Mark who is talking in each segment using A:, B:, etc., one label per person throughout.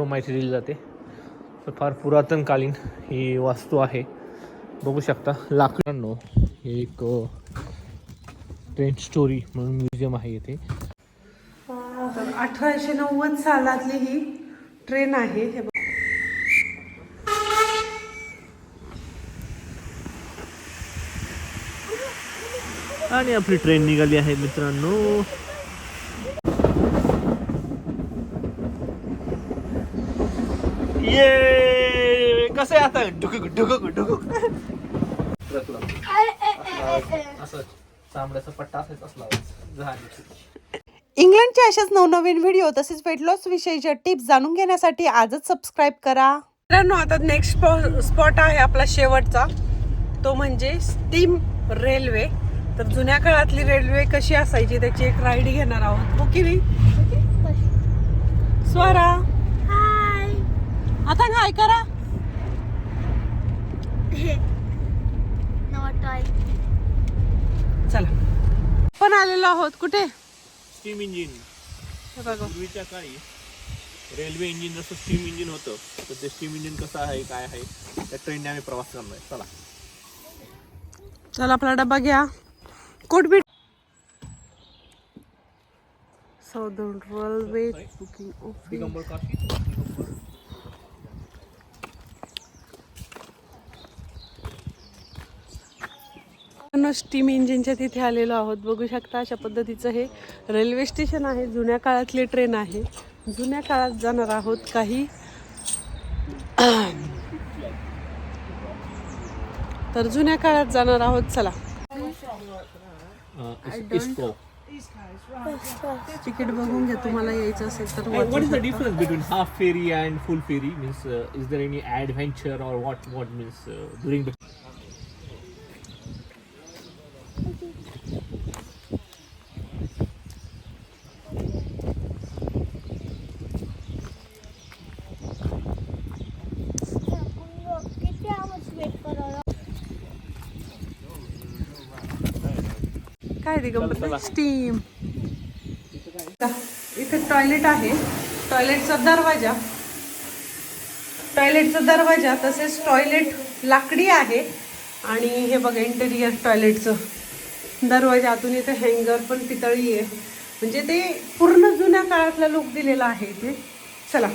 A: सर्व माहिती दिली जाते. तर फार पुरातनकालीन ही वास्तू आहे. बघू शकता लाकडांनो हे एक ट्रेन स्टोरी म्हणून म्युझियम आहे इथे.
B: अठराशे नव्वद सालातली ही ट्रेन आहे. हे बघ.
A: आणि आपली ट्रेन निघाली आहे मित्रांनो. ये कसं आहे आता? ढुकुक ढुकुक ढुकुक. असं चांबड्याचा पट्टा असायचा असला झाली
B: इंग्लंडचे अशाच नवनवीन व्हिडिओ तसेच वेट लॉस विषयीच्या टिप्स जाणून घेण्यासाठी आजच सबस्क्राईब करा. मित्रांनो आता नेक्स्ट स्पॉट आहे आपला शेवटचा. तो म्हणजे स्टीम रेल्वे तर जुन्या काळातली रेल्वे कशी असायची त्याची एक राईड घेणार आहोत. हो की नाही? स्वरा. आता काय करा. चला. पण आलेलो आहोत. कुठे?
A: Steam engine.
B: हे बघा.
A: पूर्वीच्या काळी रेल्वे इंजिन जसं स्टीम इंजिन होतं तर ते स्टीम इंजिन कसं आहे काय आहे त्या ट्रेनने आम्ही प्रवास करणार आहे चला.
B: चला आपला डबा घ्या. कोटबीट southern railway booking office
A: Digambar
B: steam इंजिनच्या तिथे आलेलो आहोत. बघू शकता अशा पद्धतीचं हे रेल्वे स्टेशन आहे. जुन्या काळातली ट्रेन आहे. जुन्या काळात जाणार आहोत काही. तर जुन्या काळात जाणार आहोत. चला. तिकीट बघून घ्या. तुम्हाला यायचं असेल तर
A: what is the
B: शकता.
A: difference between half ferry and full ferry means uh, is there any adventure or what what means uh, during the
B: काय दिगंबर स्टीम इथे टॉयलेट आहे. टॉयलेटचा दरवाजा. टॉयलेटचा दरवाजा तसेच टॉयलेट लाकडी आहे. आणि हे बघा इंटेरियर टॉयलेटचं दरवाजा आतून इथे हँगर पण पितळी आहे. म्हणजे ते पूर्ण जुन्या काळातला लुक दिलेला आहे इथे. चला.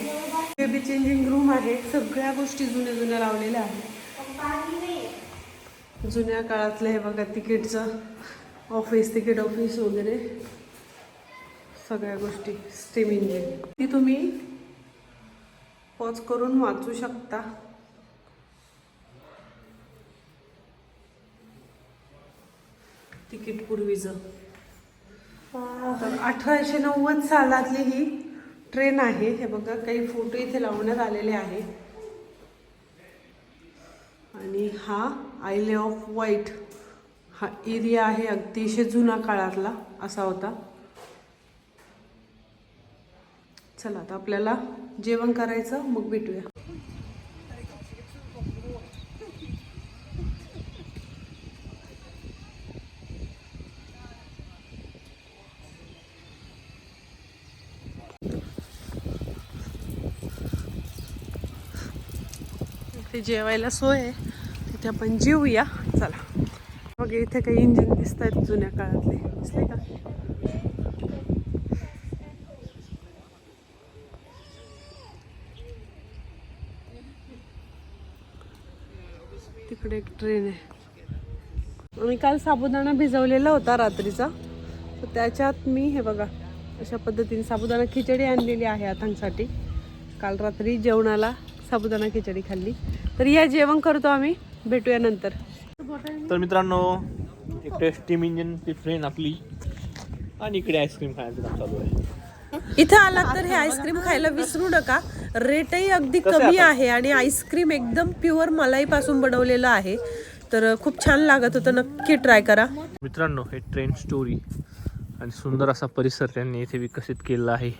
B: बेबी चेंजिंग रूम आहे. सगळ्या गोष्टी जुन्या जुन्या लावलेल्या आहेत. जुन्या काळातलं हे बघा तिकीटचं. ऑफिस तिकीट ऑफिस वगैरे सगळ्या गोष्टी स्टीम इंजिन ती तुम्ही पॉज करून वाचू शकता. तिकीट पूर्वीचं. अठराशे नव्वद सालातली ही ट्रेन आहे. हे बघा काही फोटो इथे लावण्यात आलेले आहे. आणि हा आयले ऑफ व्हाईट हा एरिया आहे अतिशय जुना काळातला असा होता. चला आता आपल्याला जेवण करायचं मग भेटूया. जेवायला सोय आहे. तिथे आपण जेवूया चला. बघ इथे काही इंजिन दिसत आहेत जुन्या काळातले. दिसले का? तिकडे एक ट्रेन आहे. आम्ही काल साबुदाणा भिजवलेला होता रात्रीचा. तर त्याच्यात मी हे बघा अशा पद्धतीने साबुदाणा खिचडी आणलेली आहे आतांसाठी काल रात्री जेवणाला साबुदाणा खिचडी खाल्ली. तर या जेवण करतो आम्ही. भेटूया नंतर.
A: तर मित्रांनो इकडे स्टीम इंजिनची ट्रेन आपली. आणि इकडे आईस्क्रीम खायचं काम चालू आहे.
B: इथं आला तर हे आईस्क्रीम खायला विसरू नका. रेटही अगदी कमी? आहे आणि आईस्क्रीम एकदम प्युअर मलाई पासून बनवलेलं आहे. तर खूप छान लागत होतं. नक्की ट्राय करा.
A: मित्रांनो हे ट्रेन स्टोरी आणि सुंदर असा परिसर त्यांनी इथे विकसित केलेला आहे.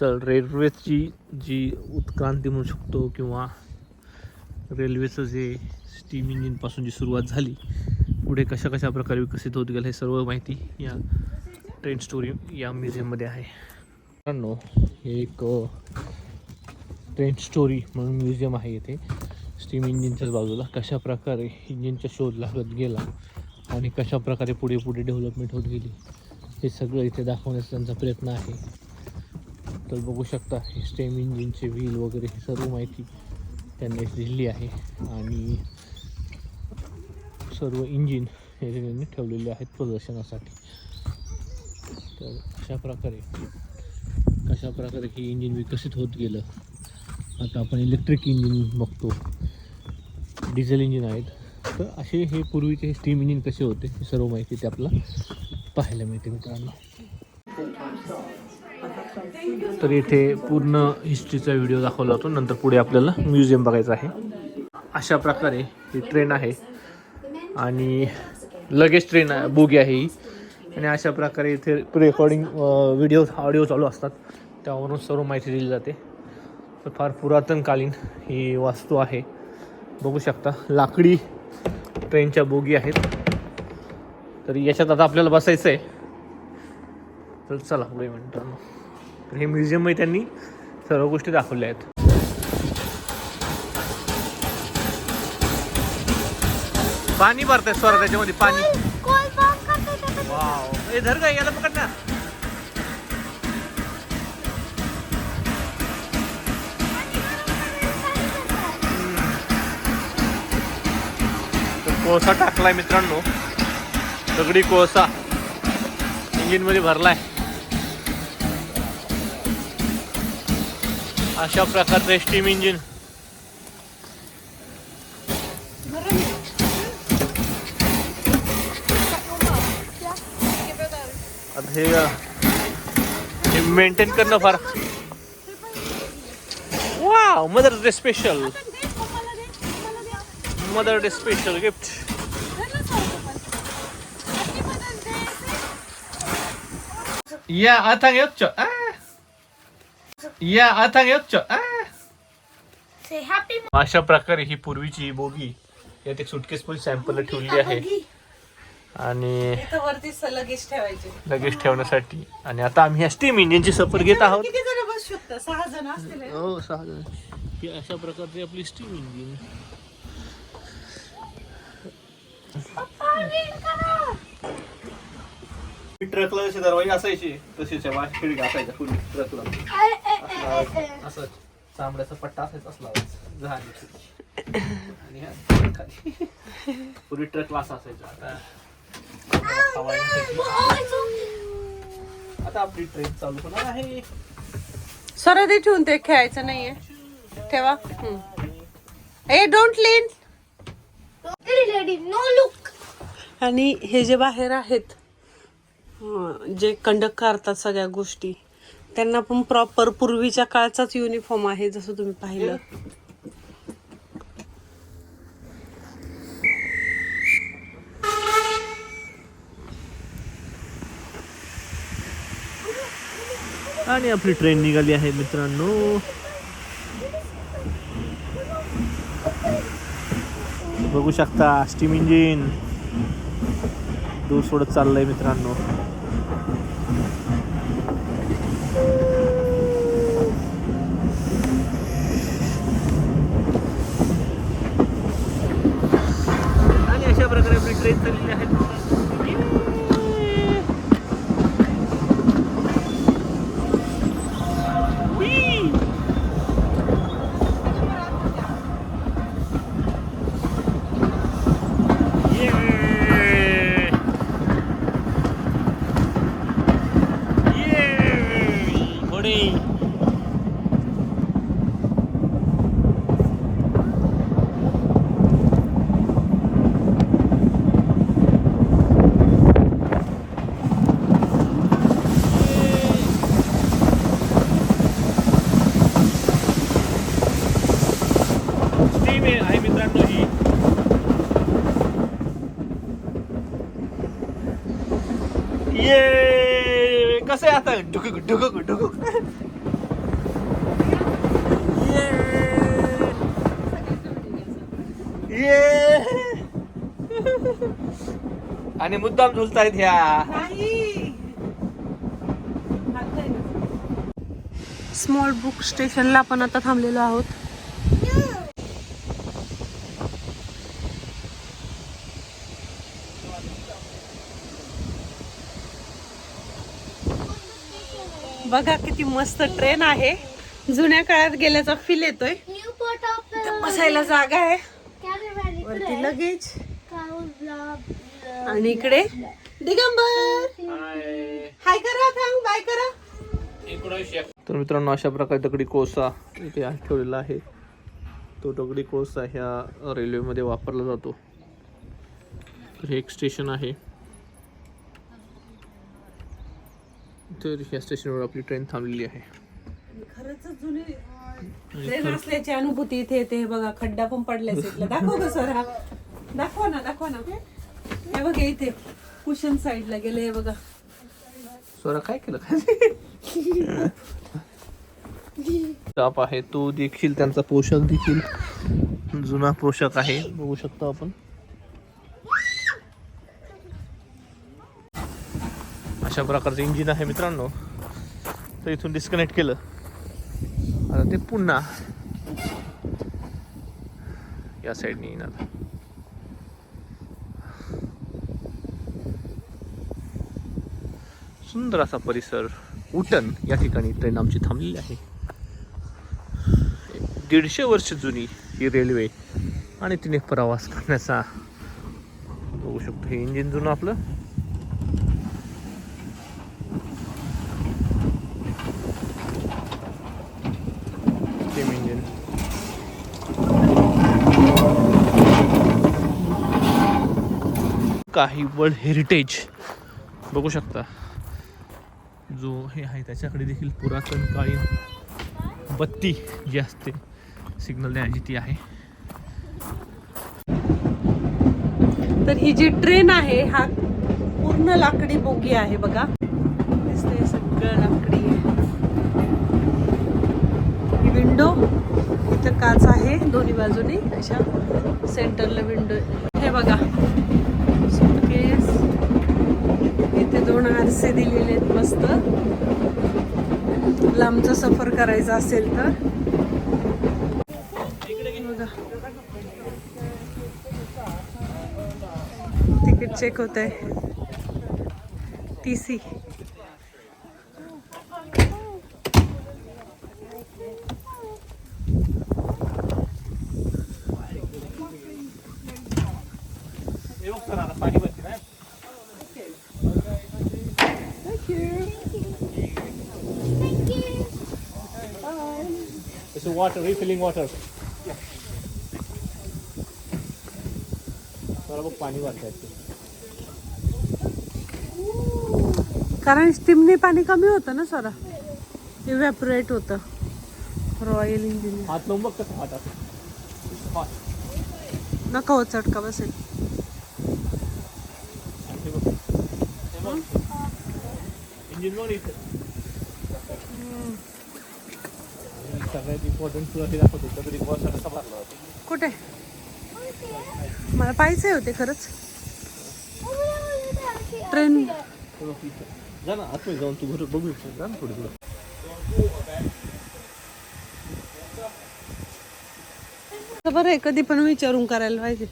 A: तर रेल्वेची जी उत्क्रांती म्हणू शकतो किंवा रेल्वेचं जे स्टीम इंजिनपासून जी सुरुवात झाली पुढे कशा कशा प्रकारे विकसित होत गेलं हे सर्व माहिती या ट्रेन स्टोरी या म्युझियममध्ये आहे. मित्रांनो हे एक ट्रेन स्टोरी म्हणून म्युझियम आहे इथे. स्टीम इंजिनच्याच बाजूला कशा प्रकारे इंजिनचा शोध लागत गेला आणि कशा प्रकारे पुढे पुढे डेव्हलपमेंट होत गेली हे सगळं इथे दाखवण्याचा त्यांचा प्रयत्न आहे. तर बघू शकता हे स्टेम इंजिनचे व्हील वगैरे हे सर्व माहिती त्यांनी दिलेली आहे. आणि सर्व इंजिन हे त्यांनी ठेवलेले आहेत प्रदर्शनासाठी. तर अशा प्रकारे कशा प्रकारे हे इंजिन विकसित होत गेलं. आता आपण इलेक्ट्रिक इंजिन बघतो. डिझेल इंजिन आहेत. तर असे हे पूर्वीचे स्टीम इंजिन कसे होते हे सर्व माहिती ते आपल्याला पाहायला मिळते मित्रांनो. तर इथे पूर्ण हिस्ट्रीचा व्हिडिओ दाखवला होतो. नंतर पुढे आपल्याला म्युझियम बघायचं आहे. अशा प्रकारे ही ट्रेन आहे. आणि लगेच ट्रेन आहे बोगी आहे ही. आणि अशा प्रकारे इथे रेकॉर्डिंग व्हिडिओ ऑडिओ चालू असतात. त्यावरून सर्व माहिती दिली जाते. तर फार पुरातनकालीन ही वास्तू आहे. बघू शकता लाकडी ट्रेनच्या बोगी आहेत. तर याच्यात आता आपल्याला बसायचं आहे तर चला पुढे मिनटांना तर हे म्युझियममध्ये त्यांनी सर्व गोष्टी दाखवल्या आहेत. पाणी भरतंय स्वरा त्याच्यामध्ये पाणी? वाव. ए धर का याला पकड ना. कोळसा टाकलाय मित्रांनो. दगडी कोळसा. इंजिनमध्ये भरलाय. अशा प्रकारचं स्टीम इंजिन आता हे मेंटेन करणं फार wow mother day special mother day special gift या आता येतो या आता येतो अशा प्रकारे ही पूर्वीची बोगी यात एक सुटकेस पण सॅम्पल ठेवली आहे. आणि
B: लगेच ठेवायचे.
A: लगेच ठेवण्यासाठी. आणि आता आम्ही ह्या स्टीम इंजिनची सफर घेत आहोत.
B: हे.
A: सहा जण. ही अशा प्रकारची आपली स्टीम इंजिन ट्रकला जसे दरवाजे असायचे तसेच खिडकी असायच्या फुल ट्रकला असं चांबड्याचा पट्टा असायचा असला झाली आणि खाली. पूर्वी ट्रक वास असायचा. आता आता आपली ट्रेन चालू होणार आहे.
B: सरळ ठेवून ते खेळायचं नाहीये. ठेवा. ए डोंट लीन
C: नो लुक
B: आणि हे जे बाहेर आहेत जे कंडक्ट करतात सगळ्या गोष्टी त्यांना पण प्रॉपर पूर्वीच्या काळचाच युनिफॉर्म आहे जसं तुम्ही पाहिलं.
A: आणि आपली ट्रेन निघाली आहे मित्रांनो. बघू शकता स्टीम इंजिन दूर सोडत चाललंय मित्रांनो आणि अशा प्रकारे आपली ट्रेन चाललेली आहे Whee! Yeah! Yeah! घोडे स्टीम आहे आहे मित्रांनो ही ये कसं आहे आता ढुकुक ढुकुक ढुकुक. ये ये आणि मुद्दाम झुलतायत ह्या.
B: स्मॉल बुक स्टेशनला आपण आता थांबलेलो आहोत. बघा किती मस्त ट्रेन आहे. जुन्या काळात गेल्याचा फील येतोय. बसायला जागा आहे. वरती लगेच. आणि इकडे दिगंबर. हाय करा थांब बाय करा.
A: तर मित्रांनो अशा प्रकारे दगडी कोळसा इथे आज ठेवलेला आहे. तो दगडी कोळसा ह्या रेल्वेमध्ये वापरला जातो. तर हे एक स्टेशन आहे. तर ह्या स्टेशनवर आपली ट्रेन थांबलेली आहे.
B: खरंच जुने ट्रेन असल्याची अनुभूती इथे येते. बघा खड्डा पण पडलाय इथला. दाखव ग सर हा. दाखवा ना दाखवा ना. हे बघा इथे कुशन साईडला गेले हे बघा.
A: स्वरा काय केलं काय स्टाफ आहे तो देखील त्यांचा पोशाख देखील जुना पोशाख आहे. बघू शकतो आपण. अशा प्रकारचं इंजिन आहे मित्रांनो. तर इथून डिस्कनेक्ट केलं. आता ते पुन्हा या साईडने येणार. सुंदर असा परिसर उटन या ठिकाणी ट्रेन आमची थांबलेली आहे. दीडशे वर्ष जुनी ही रेल्वे आणि तिने प्रवास करण्याचा बघू शकतो. हे इंजिन जुनं आपलं. सेम म्हणजे. इंजिन काही वर्ल्ड हेरिटेज बघू शकता. जो हे आहे त्याच्याकडे देखील पुरातन काळी बत्ती जी असते सिग्नल देण्याची ती आहे.
B: तर ही जी ट्रेन आहे हा पूर्ण लाकडी बोगी आहे बघा. दिसते सगळं लाकडी आहे ही विंडो इथं काच आहे दोन्ही बाजूनी अशा सेंटरला विंडो हे बघा. सुटकेस इथे दोन आरसे दिलेले आहेत मस्त. लांबचा सफर करायचा असेल तर. बघा. तिकीट चेक होत आहे T C
A: water refilling water बघ पाणी वाटत
B: कारण स्टीमने पाणी कमी होतं ना सरा. इव्हॅपोरेट होतं. रॉयल इंजिन
A: हात लावून बघ कसं हात असं.
B: नका हो चटका बसेल.
A: इंजिन बघ. इथं सगळ्यात इम्पॉर्टंट तुला दाखवतो दगडी कोळसा कसा भरला होता.
B: कुठे? मला पाहायचंय होते खरंच. ट्रेन.
A: जा ना आतमध्ये जाऊन तू घर बघू शकतो जा ना थोडी
B: बरं आहे कधी पण विचारून करायला पाहिजे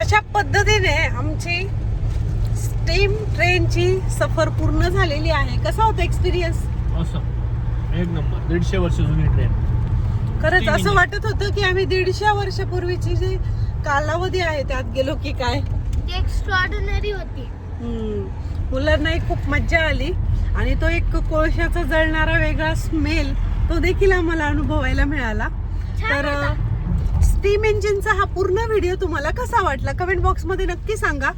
B: अशा पद्धतीने आमची स्टीम ट्रेनची सफर पूर्ण झालेली आहे. कसा होता एक्सपिरियन्स
A: असं एक नंबर. दीडशे वर्ष जुनी ट्रेन
B: खरंच असं. वाटत होतं की आम्ही दीडशे वर्षापूर्वीची जी कालावधी आहे त्यात गेलो की काय?
C: एक्स्ट्रॉर्डिनरी होती.
B: हम्म. मुलांनाही खूप मज्जा आली आणि तो एक कोळशाचा जळणारा वेगळा स्मेल तो देखील आम्हाला अनुभवायला मिळाला. तर स्टीम इंजिनचा हा पूर्ण व्हिडिओ तुम्हाला कसा वाटला? कमेंट बॉक्समध्ये नक्की सांगा.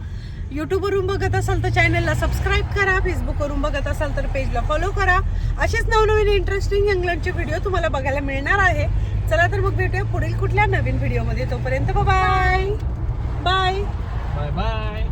B: यूट्यूबवरून बघत असाल तर चॅनलला सबस्क्राईब करा. फेसबुकवरून बघत असाल तर पेजला फॉलो करा. असेच नवनवीन इंटरेस्टिंग इंग्लंडचे व्हिडिओ तुम्हाला बघायला मिळणार आहे. चला तर मग भेटूया पुढील कुठल्या नवीन व्हिडिओमध्ये तोपर्यंत बाय बाय
A: बाय बाय